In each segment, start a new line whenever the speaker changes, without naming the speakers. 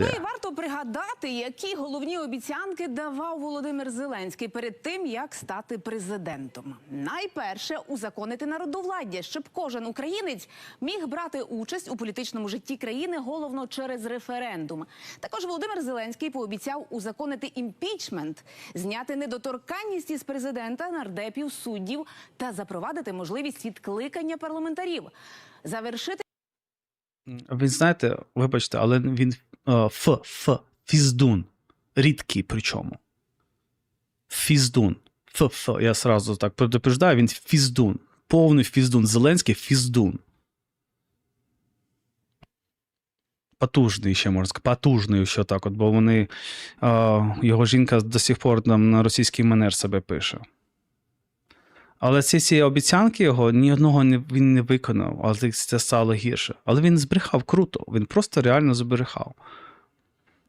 Ну і варто пригадати, які головні обіцянки давав Володимир Зеленський перед тим, як стати президентом. Найперше узаконити народовладдя, щоб кожен українець міг брати участь у політичному житті країни, головно через референдум. Також Володимир Зеленський пообіцяв узаконити імпічмент, зняти недоторканність із президента, нардепів, суддів та запровадити можливість відкликання парламентарів. Завершити
Ви знаєте, вибачте, але він ф, ф, фіздун. Рідкий причому. Фіздун. Ф, ф. Я сразу так предупреждаю, він фіздун. Повний фіздун. Зеленський фіздун. Потужний ще можна сказати. Потужний ще так, от, бо вони. Е, його жінка до сих пор там на російський манер себе пише. Але ці ці обіцянки його ні одного не, він не виконав, але це стало гірше. Але він збрехав круто, він просто реально збрехав.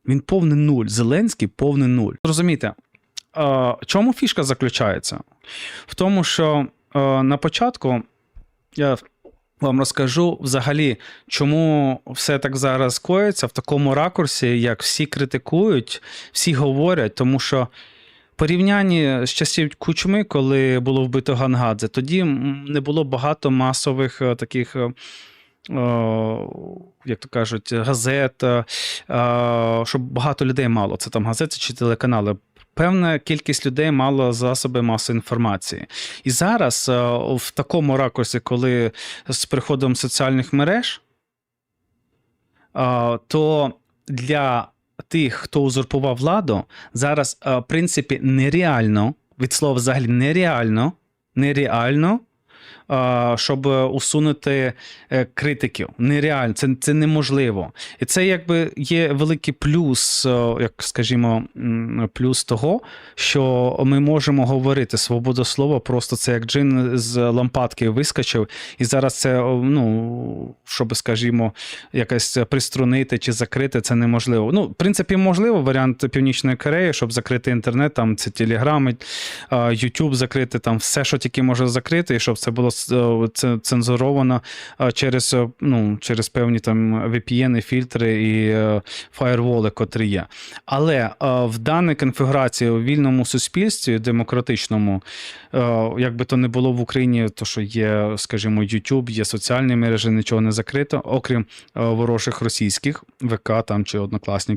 Він повний нуль. Зеленський повний нуль. Розумієте, чому фішка заключається? В тому, що на початку я вам розкажу взагалі, чому все так зараз коїться в такому ракурсі, як всі критикують, всі говорять, тому що порівнянні з часів кучми, коли було вбито Гангадзе, тоді не було багато масових е, таких. е, е, Як то кажуть, газет, щоб багато людей мало. Це там газети чи телеканали. Певна кількість людей мала засоби масової інформації. І зараз, в такому ракурсі, коли з приходом соціальних мереж, то для тих, хто узурпував владу, зараз, е, в принципі, нереально, від слова взагалі нереально, нереально, щоб усунути е, критиків. Нереально, це, це неможливо. І це якби є великий плюс, е, як скажімо, плюс того, що ми можемо говорити свобода слова, просто це як джин з лампадки вискочив, і зараз це, ну, щоб, скажімо, якось приструнити чи закрити, це неможливо. Ну, в принципі, можливо, варіант Північної Кореї, щоб закрити інтернет, там це телеграми, YouTube закрити, там все, що тільки може закрити, і щоб це було е, це цензуровано через, е, ну, через певні там VPN, фільтри і е, фаєрволи, котрі є. Але е, в даній конфігурації у вільному суспільстві, демократичному, е, як би то не було в Україні, то що є, скажімо, YouTube, є соціальні мережі, нічого не закрито, окрім е, ворожих російських ВК там чи однокласники.